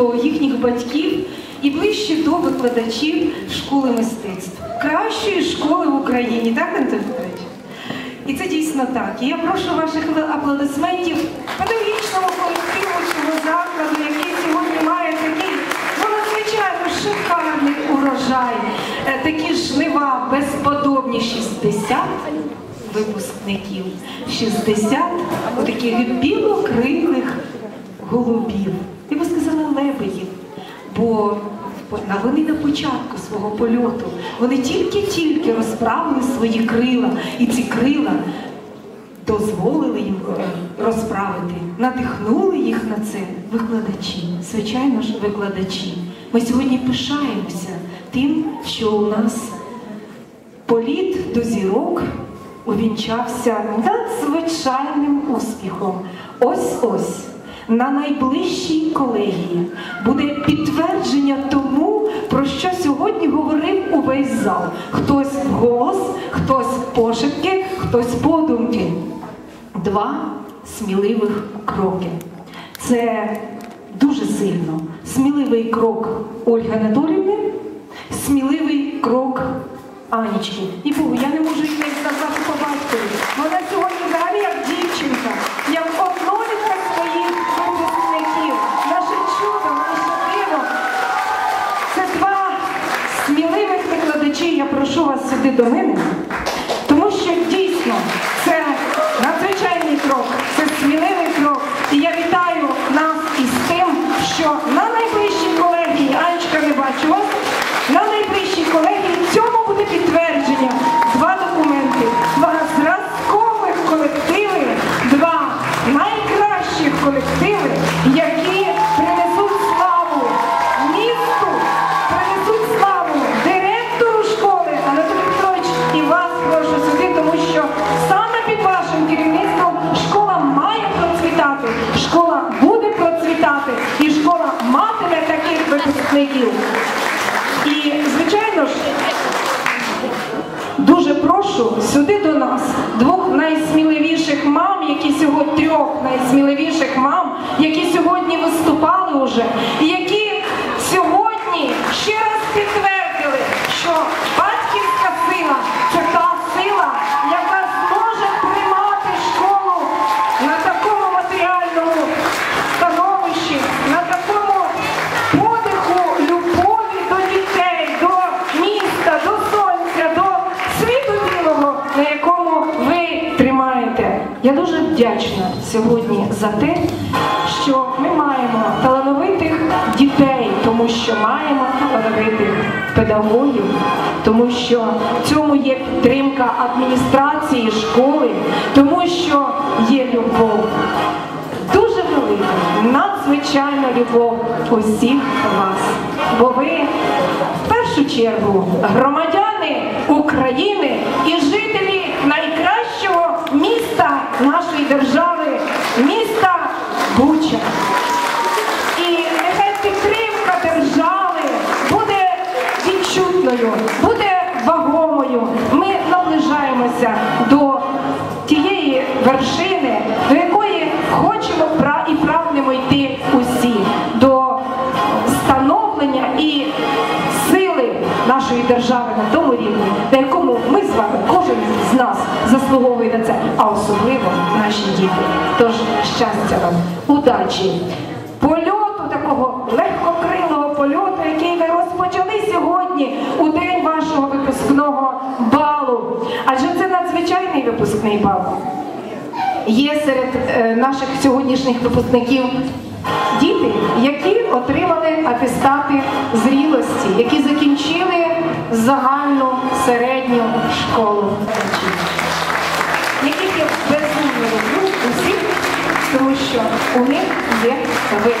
до їхніх батьків і ближче до викладачів школи мистецтв, кращої школи в Україні, так, Антон Федорович? І це дійсно так. І я прошу ваших аплодисментів педагогічному колективу цього закладу, який сьогодні має такий ну, надзвичайно шикарний урожай, Е, такі жнива безподобні 60 випускників, 60 отаких білокрилих голубів. Би бо вони на початку свого польоту, вони тільки-тільки розправили свої крила, і ці крила дозволили їм е, розправити, надихнули їх на це викладачі, звичайно ж, викладачі. Ми сьогодні пишаємося тим, що у нас політ до зірок увінчався надзвичайним успіхом. Ось ось на найближчій колегії буде підтвердження тому, про що сьогодні говорив увесь зал. Хтось вголос, хтось пошепки, хтось подумки. Два сміливих кроки. Це дуже сильно. Сміливий крок Ольги Анатоліївни, сміливий крок Анічки. І Богу, я не можу прошу вас сюди до мене, тому що дійсно це надзвичайний крок, це сміливий крок. І я вітаю нас із тим, що на найближчій колегії, Анечка, не бачу вас, на найближчій колегії цьому буде підтвердження. Два документи, два зразкових колективи, два найкращих колективи, таких. І, звичайно ж, дуже прошу сюди до нас двох найсміливіших мам, які сьогодні трьох найсміливіших мам, які сьогодні виступали уже, і які дуже вдячна сьогодні за те, що ми маємо талановитих дітей, тому що маємо талановитих педагогів, тому що в цьому є підтримка адміністрації школи, тому що є любов. Дуже велика, надзвичайна любов усіх вас. Бо ви в першу чергу громадяни України і Буча. І нехай підтримка держави буде відчутною, буде вагомою. Ми наближаємося до тієї вершини, до якої хочемо і прагнемо йти усі, до становлення і сили нашої держави на тому рівні, заслуговує на це, а особливо наші діти. Тож щастя вам, удачі, польоту такого легкокрилого польоту, який ви розпочали сьогодні у день вашого випускного балу. Адже це надзвичайний випускний бал. Є серед е, наших сьогоднішніх випускників діти, які отримали атестати зрілості, які закінчили загальну середню школу. Тому що у них є ви.